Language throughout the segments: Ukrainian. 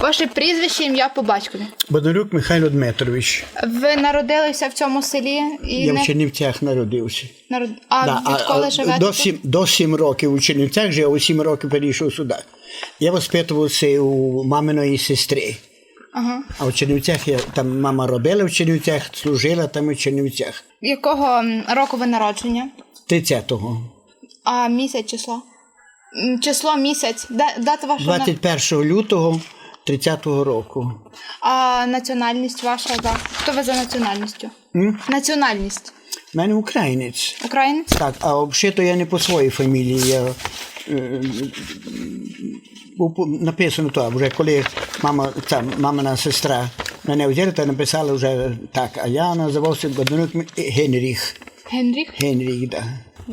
Ваше прізвище, ім'я по батькові. Бондарюк Михайло Дмитрович. Ви народилися в цьому селі і Я не в Чернівцях народився. народ... А Да, відколи живете? до, сім, до сім років у Чернівцях жив, а у сім років перейшов сюди. Я воспитувався у маминої сестри. Ага. А в Чернівцях я, там мама робила в Чернівцях, служила там у Чернівцях. Якого року ви народження? 30-го. А місяць число? Число місяць. Да- Дата вашого на- 21 лютого 30-го року. А національність ваша, да. Хто ви за національністю? М? Національність. У мене українець. Українець? Так, а взагалі-то я не по своїй фамілії. Я, е, написано то, вже коли мама, ця мамина сестра мене взяла, то написала вже так, а я називався Генріх. Генріх? Генріх, да.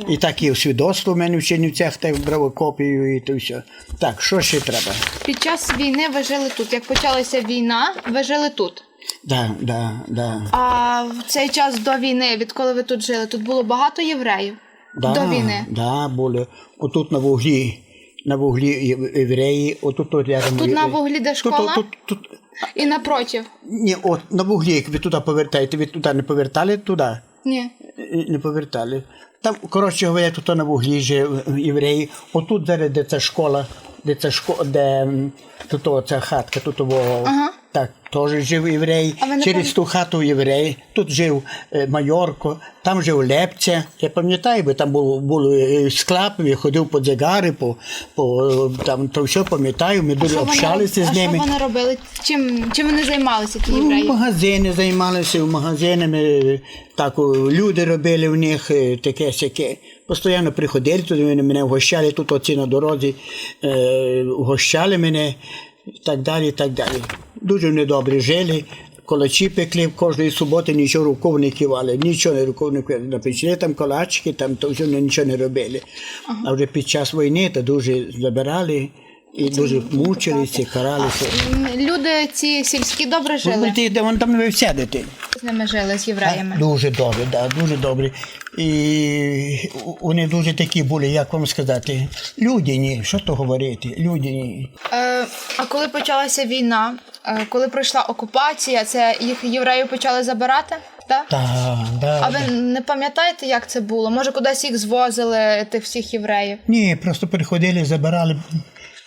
І так і свідоцтво в мене в Чернівцях, так брав копію і то все. Так, що ще треба? Під час війни ви жили тут. Як почалася війна, ви жили тут. Да, да, да. А в цей час до війни, відколи ви тут жили, тут було багато євреїв Да, до війни. Да, були. Отут на вуглі, на вуглі євреї, отут от рядом. Тут на вуглі де Тут, тут, тут, тут, І напротив. ні, от на вуглі, як ви туди повертаєте, ви туди не повертали, туди Ні. Е, не повертали. Там, коротше говоря, тут на вуглі жив євреї. Отут зараз, де ця школа, де ця школа, де тут ця хатка, тут було Ага. Так, теж жив єврей. Через ту хату єврей. Тут жив е, Майорко, там жив Лепця. Я пам'ятаю, бо там був, були склад, я ходив по дзигари, по, по е, там то все пам'ятаю, ми дуже вони общалися з ними. А що вони робили? Чим, чим вони займалися, ті Ну. Магазини займалися, в магазинами, так люди робили в них е, таке сяке. Постійно приходили туди, вони мене вгощали, тут оці на дорозі е, вгощали мене і так далі, і так далі. Дуже вони добре жили. Колачі пекли кожної суботи, нічого руков не кивали, нічого не руков не кивали. Напечли там колачки, там то вже нічого не робили. А вже під час війни то дуже забирали і дуже мучилися, каралися. Люди ці сільські добре жили. Ви ти, де вон там ви сядете. З ними жили, з євреями. Дуже добре, да, дуже добре. І вони дуже такі були, як вам сказати, людяні, що то говорити, людяні. Е, а коли почалася війна, коли пройшла окупація, це їх євреїв почали забирати? Так? Так, да, А да. ви не пам'ятаєте, як це було? Може, кудись їх звозили, тих всіх євреїв? Ні, просто приходили, забирали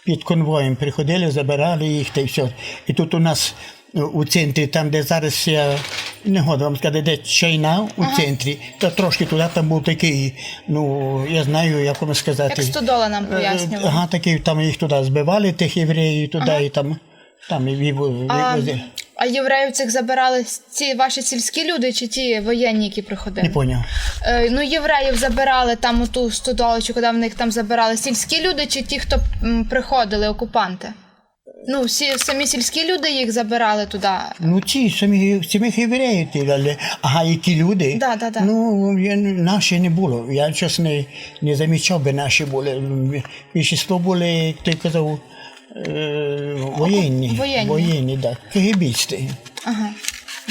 під конвоєм, приходили, забирали їх та й все. І тут у нас е, у центрі, там, де зараз я не году вам сказати, де чайна у центрі, то трошки туди там був такий, ну я знаю, як вам сказати. Як стодола нам Е, пояснювали. Ага, такий, там їх туди збивали, тих євреїв, туди і там, там і вів- А, а євреїв цих забирали ці ваші сільські люди чи ті воєнні, які приходили? Не поняв. Е, ну, євреїв забирали там у ту стодолу, чи куди в них там забирали сільські люди, чи ті, хто приходили, окупанти? Ну, всі самі сільські люди їх забирали туди. Ну, ці самі, самих євреїв ті дали. Ага, які люди. Да, да, да. Ну, я, наші не було. Я щось не, не замічав, би наші були. Більшість були, як ти казав, е, воєнні. воєнні. Воєнні, так. Кигибісти. Ага.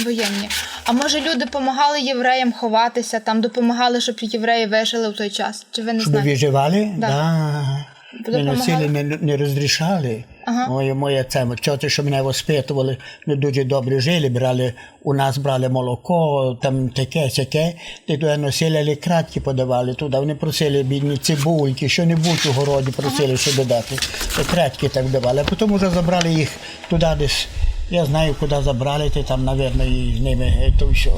Воєнні. А може люди допомагали євреям ховатися, там допомагали, щоб євреї вижили в той час? Чи ви не Щоб знаєте? виживали? Да. Да. Не носили, не, не розрішали. Ага. Моя, моя це, тьоті, що мене воспитували, ми дуже добре жили, брали, у нас брали молоко, там таке, сяке, і туди носили, кратки подавали туди. Вони просили бідні цибульки, що-небудь у городі просили, що додати. Кратки так давали. А потім вже забрали їх туди десь. Я знаю, куди забрали, ти там, мабуть, і з ними то все.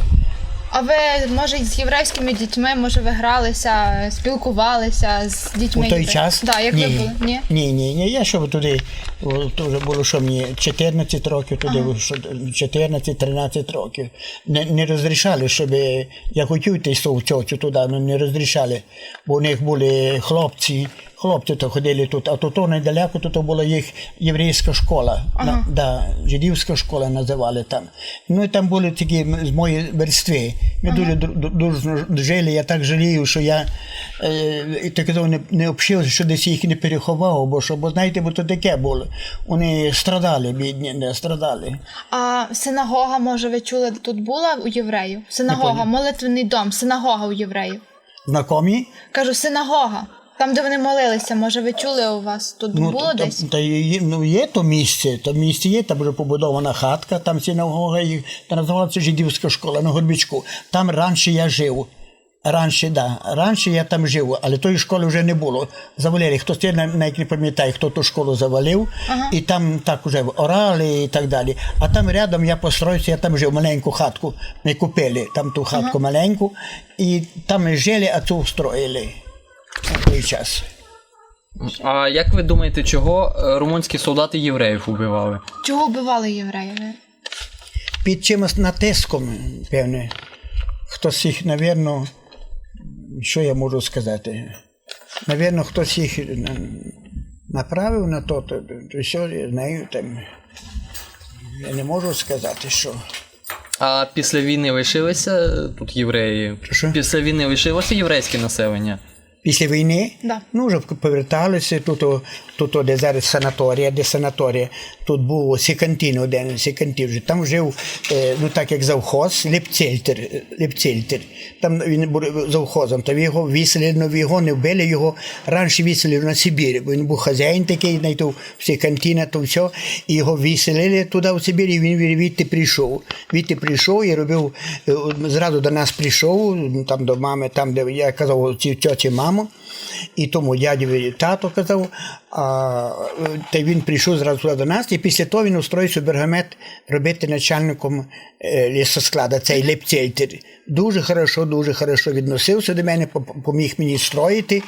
А ви, може, з єврейськими дітьми, може, ви гралися, спілкувалися з дітьми? У той євреїв? час? Так, як ні. ви були? Ні? Ні, ні, ні. Я щоб туди, о, то вже було, що мені 14 років, туди що 14-13 років. Не, не розрішали, щоб я хотів йти в тьотю туди, але не розрішали. Бо у них були хлопці, хлопці то ходили тут, а тут недалеко тут була їх єврейська школа. На, да, жидівська школа називали там. Ну і там були такі з моєї верстви. Ми дуже дру- дружно жили, я так жалію, що я е, так не, не общився, що десь їх не переховав, бо що, бо знаєте, бо то таке було. Вони страдали, бідні, не страдали. А синагога, може, ви чули, тут була у євреїв? Синагога, молитвений дом, синагога у євреїв. Знакомі? Кажу, синагога. Там, де вони молилися, може, ви чули у вас? Тут було та, десь? Та, є, ну, є то місце, то місце є, там вже побудована хатка, там синагога, і, та називалася жидівська школа на Горбічку. Там раніше я жив. Раніше, да. Раніше я там жив, але тої школи вже не було. Завалили. Хтось я навіть не пам'ятає, хто ту школу завалив, і там так вже орали і так далі. А там рядом я построївся, я там жив маленьку хатку. Ми купили там ту хатку маленьку, і там жили, а цю строїли на той час. А як ви думаєте, чого е, румунські солдати євреїв убивали? Чого вбивали євреїв? під чимось натиском, певне. Хтось їх, напевно, що я можу сказати? Напевно, хтось їх направив на то, то, то що я знаю, там. Я не можу сказати, що. А після війни лишилися тут євреї? Що? Після війни лишилося єврейське населення? Після війни Да. ну, вже поверталися тут, тут де зараз санаторія, де санаторія. Тут був Сікантін один, Сікантін вже. Там жив, е, ну так як завхоз, Лепцельтер. Лепцельтер. Там він був завхозом, там його вісили, ну його не вбили, його раніше вісили на Сибір, бо він був хазяїн такий, знайду, в Сікантіна, то все. І його віселили туди в Сибір, і він відти прийшов. Відти прийшов і робив, е, зразу до нас прийшов, там до мами, там, де я казав, ці тьоті маму, і тому дядьові тато казав, а та він прийшов зразу до нас, і після того він устроївся Бергамет робити начальником е, лісосклада, цей Лепцельтер. Дуже хорошо, дуже хорошо відносився до мене, поміг мені строїти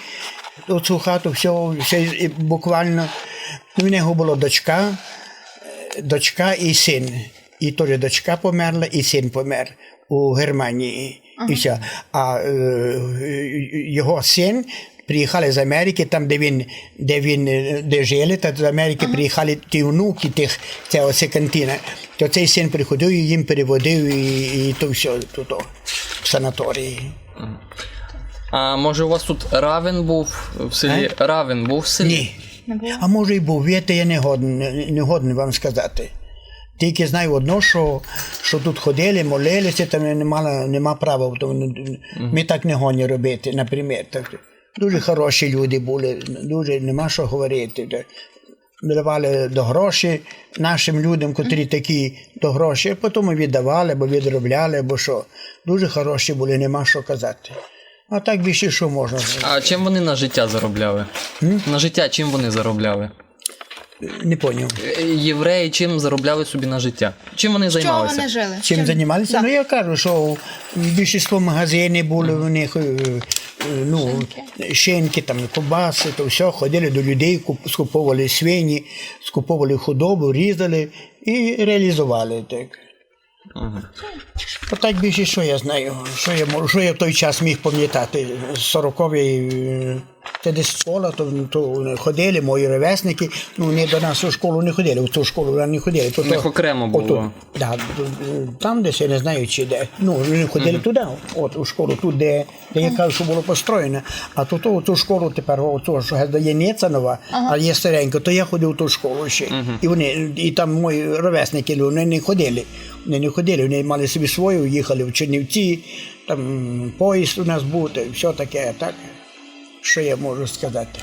оцю хату, все, все буквально. В нього була дочка, е, дочка і син. І теж дочка померла, і син помер у Германії. І все. А е, його син приїхали з Америки, там, де він, де він е, де жили, та з Америки приїхали ті внуки тих цього секантіна. То цей син приходив і їм переводив і, і то все тут, о, в санаторії. А може у вас тут равен був в селі? Равен був в селі? Ні. А може і був, віте, я не годен, не годен вам сказати. Тільки знаю одно, що, що тут ходили, молилися, там не мала, нема права. Ми так не гоні робити, наприклад. Так, дуже хороші люди були, дуже нема що говорити. Давали до гроші нашим людям, котрі такі до гроші, а потім віддавали, або відробляли, або що. Дуже хороші були, нема що казати. А так більше що можна. А чим вони на життя заробляли? На життя чим вони заробляли? Не поняв. Е, Євреї чим заробляли собі на життя? Чим вони Чого займалися? вони жили? Чим займалися? Да. Ну я кажу, що більшість магазини були у них, е, е, ну, шинки, там, кобаси, то все, ходили до людей, куп- скуповували свині, скуповували худобу, різали і реалізували так. Ага. А так більше що я знаю, що я можу, що я в той час міг пам'ятати. 40-й, е, це десь школа, то, то ходили мої ровесники, ну вони до нас у школу не ходили, в ту школу вони не ходили. То, У них окремо було. Ото, да, там десь я не знаю чи де. Ну, вони ходили туди, от у школу, тут, де, де я кажу, що було построєно. А тут у ту школу тепер, оцю, що є Ніцанова, а є старенька, то я ходив в ту школу ще. І вони, і там мої ровесники, вони не ходили. Вони не ходили, вони мали собі свою, їхали в Чернівці, там поїзд у нас був, все таке, так. Що я можу сказати?